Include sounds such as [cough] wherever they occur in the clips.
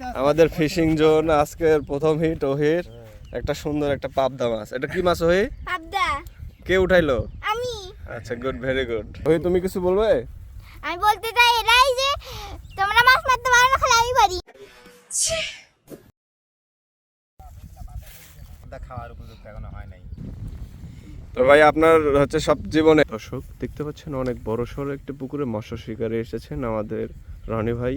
আমাদের fishing zone আজকের প্রথম হিট ওহির একটা সুন্দর একটা পাবদা মাছ। এটা কি মাছ ওহি পাবদা। কে উঠাইলো? আমি। আচ্ছা গুড ভেরি গুড ওহি তুমি কিছু বলবে? আমি বলতে চাই এটাই যে তোমরা মাছ মারতে পারো না খালি আমি পারি খাওয়ার উপযুক্ত এখনও হয় নাই। তো ভাই আপনার হচ্ছে সব জীবনে দর্শক দেখতে পাচ্ছেন অনেক বড় সড়ো একটি পুকুরে মৎস্য শিকারে এসেছেন আমাদের রনি ভাই।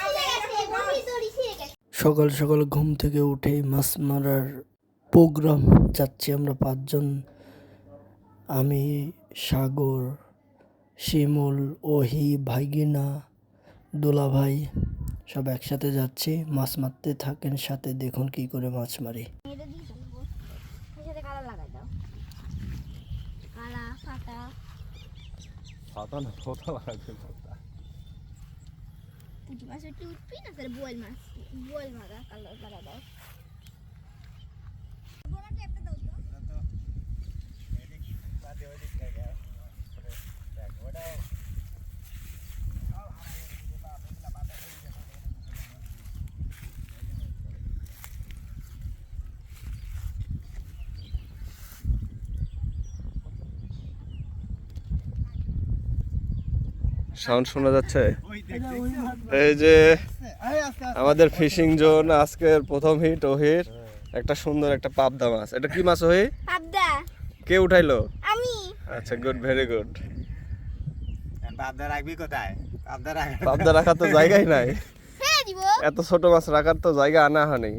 ছিঁড়ে গেছে বসে দড়ি ছিঁড়ে গেছে। সকাল সকাল ঘুম থেকে উঠে মাছ মারার প্রোগ্রাম যাচ্ছি আমরা পাঁচজন। আমি সাগর শিমুল ওহি ভাইগিনা দোলাভাই সব একসাথে যাচ্ছি মাছ মারতে থাকেন সাথে দেখুন কি করে মাছ মারি। দাও কালা ফাটা ছাতা না কথা লাগবে পুঁটি মাছ একটু উঠবি না তাহলে বোয়াল মাছ বোয়াল মারা কালা লাগা দাও সাউন্ড শোনা যাচ্ছে? এই যে আমাদের ফিশিং জোন আজকের প্রথম হিট ওহির। একটা সুন্দর একটা পাবদা মাছ। এটা কি মাছ ওহি? পাবদা। কে উঠাইলো? আমি। আচ্ছা গুড ভেরি গুড। পাবদা রাখবি কোথায়? পাবদা রাখ পাবদা রাখার তো জায়গাই নাই। ফেলে দিব। এত ছোট মাছ রাখার তো জায়গা আনা হয়নি।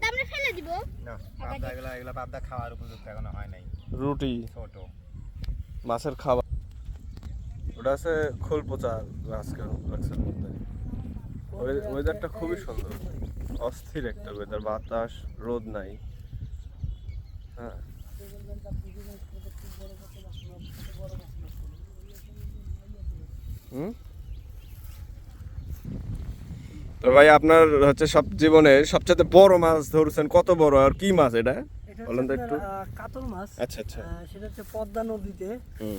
তারপরে ফেলে দিব। না পাবদা এগুলো এগুলো পাবদা খাওয়ার উপযুক্ত এখনও হয় নাই। রুটি। ছোট। মাছের খাবার ওটা আছে খোল পচা মাছের মধ্যে। ওয়েদারটা খুবই সুন্দর। অস্থির একটা ওয়েদার বাতাস, রোদ নাই। হ্যাঁ। হুম? তো ভাই, আপনার হচ্ছে সব জীবনে সবচেয়ে বড় মাছ ধরছেন, কত বড় আর কি মাছ এটা? কাতল মাছ। আচ্ছা আচ্ছা। সেটা হচ্ছে পদ্মা নদীতে। হুম।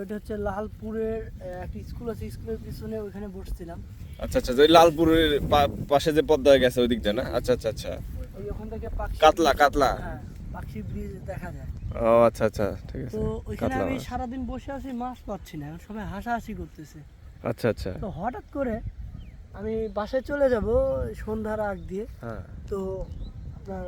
ওইটা হচ্ছে লালপুরের একটা স্কুল আছে স্কুলের পিছনে ওইখানে বসছিলাম। আচ্ছা আচ্ছা ওই লালপুরের পাশে যে পদ্মা গেছে ওই দিক না? আচ্ছা আচ্ছা আচ্ছা। ওই থেকে পাখি কাতলা কাতলা। হ্যাঁ পাখি ব্রিজ দেখা যায়। ও আচ্ছা আচ্ছা ঠিক আছে। তো ওইখানে আমি সারাদিন বসে আছি মাছ পাচ্ছি না। সবাই হাসাহাসি করতেছে। আচ্ছা আচ্ছা। তো হঠাৎ করে আমি বাসায় চলে যাব সন্ধ্যার আগ দিয়ে। হ্যাঁ। তো আপনার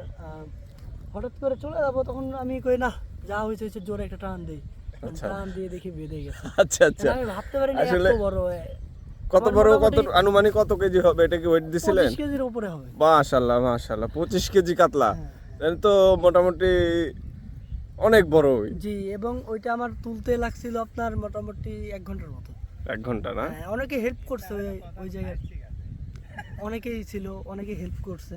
হঠাৎ করে চলে যাব তখন আমি কই না যা হয়েছে হয়েছে। জোরে একটা টান দেই। আচ্ছা। টান দিয়ে দেখি বেঁধে গেছে। আচ্ছা আচ্ছা। আমি ভাবতে পারিনি এত বড় কত বড় কত আনুমানিক কত কেজি হবে? এটা কি ওয়েট দিছিলেন? পঁচিশ কেজির উপরে হবে। মাশাল্লাহ মাশাল্লাহ পঁচিশ কেজি কাতলা। হ্যাঁ। তাহলে তো মোটামুটি অনেক বড় জি এবং ওইটা আমার তুলতে লাগছিল আপনার মোটামুটি এক ঘণ্টার মতো। এক ঘণ্টা না? হ্যাঁ, অনেকে হেল্প করছে ওই জায়গায়। অনেকেই ছিল অনেকে হেল্প করছে।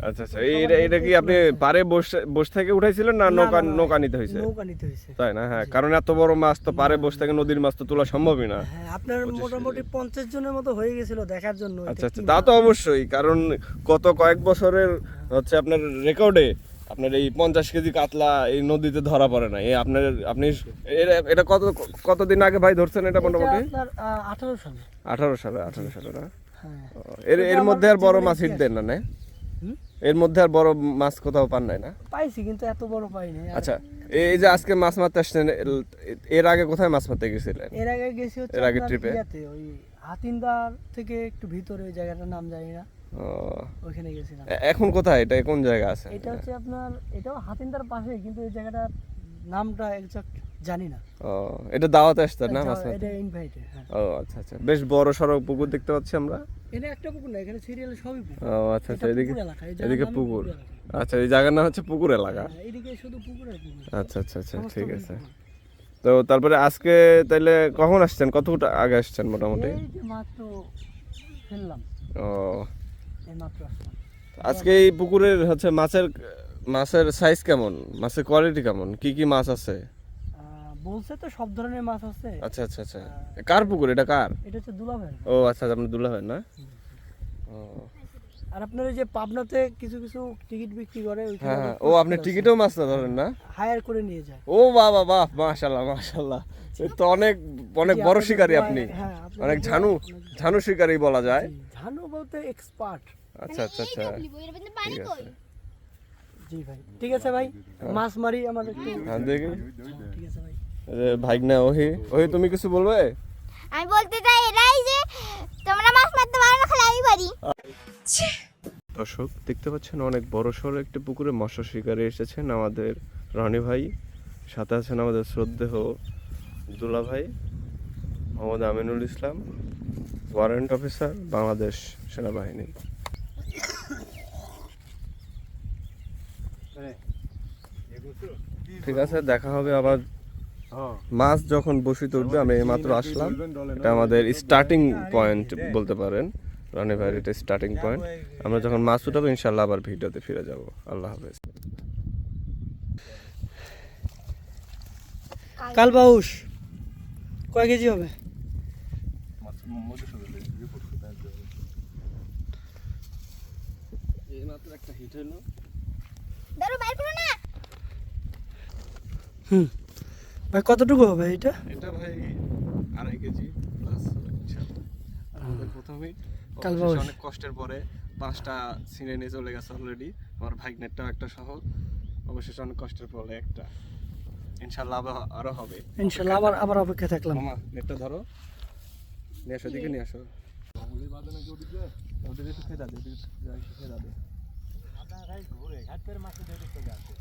আচ্ছা আচ্ছা। এই এটা- এটা কি আপনি পারে বসে বসে থেকে উঠাইছিলেন না নৌকা নৌকা নিতে হয়েছে? নৌকা নিতে হয়েছে। তাই না? হ্যাঁ কারণ এত বড় মাছ তো পারে বসে থেকে নদীর মাছ তো তোলা সম্ভবই না। হ্যাঁ আপনার মোটামুটি পঞ্চাশ জনের মতো হয়ে গেছিল দেখার জন্য আচ্ছা আচ্ছা। তা তো অবশ্যই কারণ গত কয়েক বছরের হচ্ছে আপনার রেকর্ডে আপনার এই পঞ্চাশ কেজি কাতলা এই নদীতে ধরা পড়ে না। আপনার আপনি এটা- কত কতদিন আগে ভাই ধরছেন এটা মোটামুটি? আঠারো সালে। আঠারো সালে আঠারো সালে না? হ্যাঁ। এর এর মধ্যে আর বড় মাছ হিট দেন না না? এর মধ্যে আর বড় মাছ কোথাও পান নাই না? পাইছি কিন্তু এত বড় পাইনি আচ্ছা এই যে আজকে মাছ মারতে আসছেন এর- আগে কোথায় মাছ মারতে গেছিলেন? এর আগে গেছি হচ্ছে এর আপনার ট্রিপে? ওই হাতিন্দার থেকে একটু ভিতরে ওই জায়গাটার নাম জানি না। ও, ওইখানে গেছিলাম। এখন কোথায়? এটা কোন জায়গা আছে? এটা হচ্ছে আপনার এটাও হাতিন্দার পাশে কিন্তু এই জায়গাটার নামটা একজাক্ট জানি না ও এটা দাওয়াতে আসতেন না মাছ এটা- মারতে? এটা ইনভাইটে হ্যাঁ। ও আচ্ছা আচ্ছা। বেশ বড় সড়ো পুকুর দেখতে পাচ্ছি আমরা। এটা একটা পুকুর না এখানে সিরিয়ালে সবই পুকুর। ও আচ্ছা আচ্ছা এদিকে এদিকে পুকুর। আচ্ছা এই জায়গার নাম হচ্ছে পুকুর এলাকা। হ্যাঁ, এদিকে শুধু পুকুর আর পুকুর। আচ্ছা আচ্ছা আচ্ছা ঠিক আছে। তো তারপরে আজকে তাইলে কখন আসছেন? কতটা আগে আসছেন মোটামুটি? মাত্র ফেললাম। ও। আজকে এই পুকুরের হচ্ছে মাছের মাছের সাইজ কেমন? মাছের কোয়ালিটি কেমন? কি কি মাছ আছে? বলছে তো সব ধরনের মাছ আছে। আচ্ছা আচ্ছা আচ্ছা। কার পুকুর এটা কার? এটা হচ্ছে দুলাভাই ও আচ্ছা আপনার দুলা হয় না? ও। আর আপনার ওই যে পাবনাতে কিছু কিছু টিকিট বিক্রি করে হ্যাঁ হ্যাঁ। ও আপনি টিকিটও মাছ না ধরেন না? হায়ার করে নিয়ে যায়। ও বাবা বাহ মাশাল্লাহ মাশাল্লাহ তো অনেক অনেক বড় শিকারী আপনি। হ্যাঁ, অনেক ঝানু ঝানু শিকারী বলা যায়। ঝানু বলতে এক্সপার্ট আচ্ছা আচ্ছা আচ্ছা। ঠিক আছে। জি ভাই ঠিক আছে ভাই। মাছ মারি আমার একটু। হ্যাঁ দেখি। ঠিক আছে ভাই। ভাইগনা ওহি। ওহি তুমি কিছু বলবে? আমি বলতে চাই এটাই যে তোমরা মাছ মারতে পারো না খালি আমি পারি দর্শক দেখতে পাচ্ছেন অনেক বড় সড়ো একটি পুকুরে মৎস্য শিকারে এসেছেন আমাদের রনি ভাই। সাথে আছেন আমাদের শ্রদ্ধেহ দুলা ভাই মোহাম্মদ আমিনুল ইসলাম ওয়ারেন্ট অফিসার বাংলাদেশ সেনাবাহিনী। ঠিক আছে দেখা হবে আবার মাছ যখন বসিত উঠবে আমি এইমাত্র আসলাম। এটা আমাদের স্টার্টিং পয়েন্ট বলতে পারেন। রনি ভাইয়ের এটা স্টার্টিং পয়েন্ট আমরা যখন মাছ উঠাবো ইনশাল্লাহ আবার ভিডিওতে ফিরে যাব। আল্লাহ হাফেজ। কাল বাউস কয় কেজি হবে? একটা হিট হলো। ধরো বাইর করো না। হুম। ভাই কতটুকু হবে এটা? এটা ভাই আড়াই কেজি প্লাস আমাদের প্রথম। অনেক কষ্টের পরে পাঁচটা সিনে নিয়ে চলে গেছে অলরেডি আমার ভাইগনেটটাও একটা সহ অবশেষে অনেক কষ্টের পরে একটা। ইনশাল্লাহ আবার আরও হবে। ইনশাল্লাহ আবার আবার অপেক্ষা থাকলাম। মামা নেটটা ধরো। নিয়ে আসো দিকে নিয়ে আসো। ওদিকে একটু খেয়ে দাও। ঘুরে ঘাট করে মাছ ধরে চলে আসে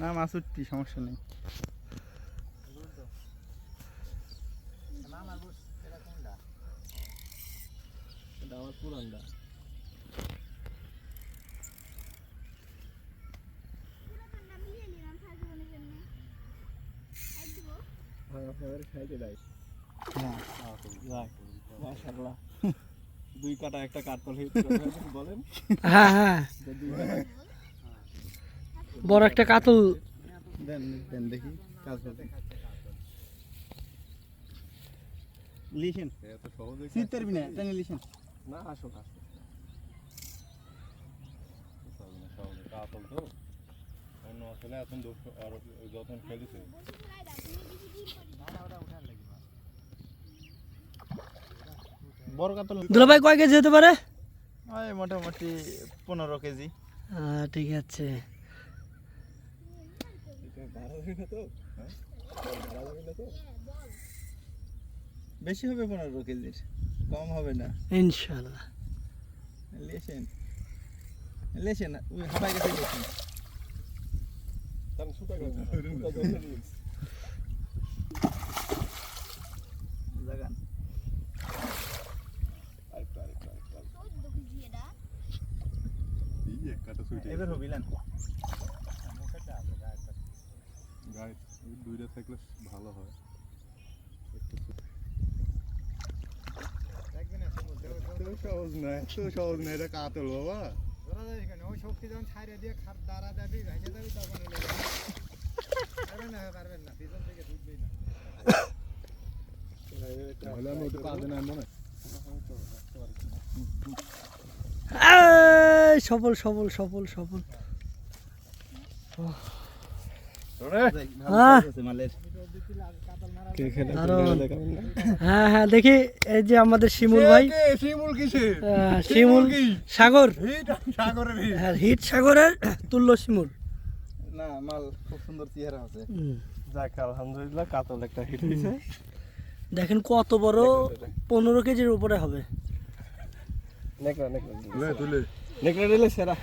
না মাছ উঠতি সমস্যা নেই। হ্যাঁ। আপনাদের খাইতে দেয় মাশাআল্লাহ। দুই কাটা একটা কাটল [laughs] বলেন। হ্যাঁ হ্যাঁ। বড় একটা কাতল দেন দেন দেখি কাজ করতে লিখেন। শীতের বিনা টেনে লিখেন। না আসো আসো বড় কাতল দুলা ভাই কয় কেজি হতে পারে? ওই মোটামুটি পনেরো কেজি। হ্যাঁ ঠিক আছে। বেশি হবে পনেরো কেজির কম হবে না। ইনশাল্লাহ লেছেন। লেছেন ওই হাঁপাই গেছে লেছেন। এবার হবিলেন দুইটা থাকলে ভালো হয়। সহজ না এত সহজ না এটা কাতল বাবা। ওই শক্তি যখন ছাইরে দিয়ে খাট দাঁড়া যাবি ভেঙে যাবি তখন পারবেন না পারবেন না পিছন থেকে ঢুকবেই না। তাহলে আমি ওটা কাঁদে না। মনে এই, সফল সফল সফল সফল। হ্যাঁ। হ্যাঁ হ্যাঁ দেখি এই যে আমাদের শিমুল ভাই। শিমুল শিমুল সাগর। হ্যাঁ হিট সাগরের তুল্য শিমুল। না মাল খুব সুন্দর চেহারা আছে। যাক আলহামদুলিল্লাহ কাতল একটা হিট দেখেন কত বড় পনেরো কেজির উপরে হবে। নেকড়া নেকড়া তুলে তুলে। নেকড়া দিলে সেরা।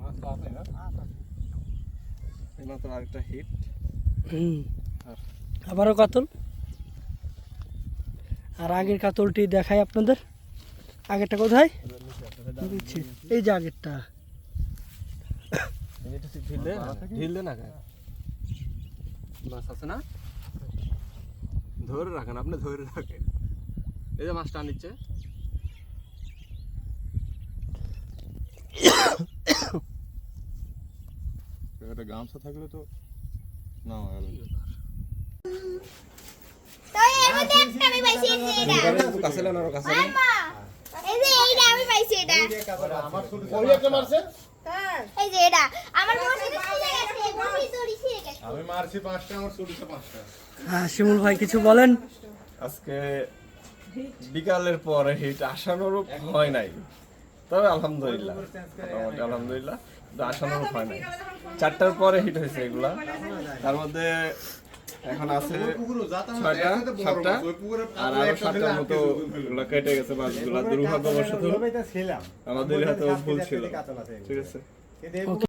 মাছ তো আছে না এইমাত্র আরেকটা হিট আবারও কাতল। আর আগের কাতলটি দেখাই আপনাদের। আগেরটা কোথায়? দিচ্ছি। এই যে আগেরটা। ঢিল দে না ঢিল দে না? মাছ আছে না? ধরে রাখেন আপনি ধরে রাখেন। এই যে মাছটা টানিচ্ছে একটা গামছা থাকলে তো না গেল কাছে না কাছে এইটা আমি পাইছি এটা আমার এই যে এটা। আমার বসে ছিঁড়ে গেছে বসে দড়ি ছিঁড়ে গেছে। আমি মারছি পাঁচটা আমার চুরিছে পাঁচটা। হ্যাঁ শিমুল ভাই কিছু বলেন? আজকে বিকালের পরে হিট আশানুরূপ হয় নাই। তবে আলহামদুলিল্লাহ মোটামুটি আলহামদুলিল্লাহ আশানুরূপ হয় নাই। চারটার পরে হিট হয়েছে এগুলা। তার মধ্যে এখন আছে ছয়টা সাতটা আর আরও সাতটার মতো এগুলা কেটে গেছে মাছগুলা দুর্ভাগ্যবশত। আমাদের হাতে ভুল ছিল। ঠিক আছে।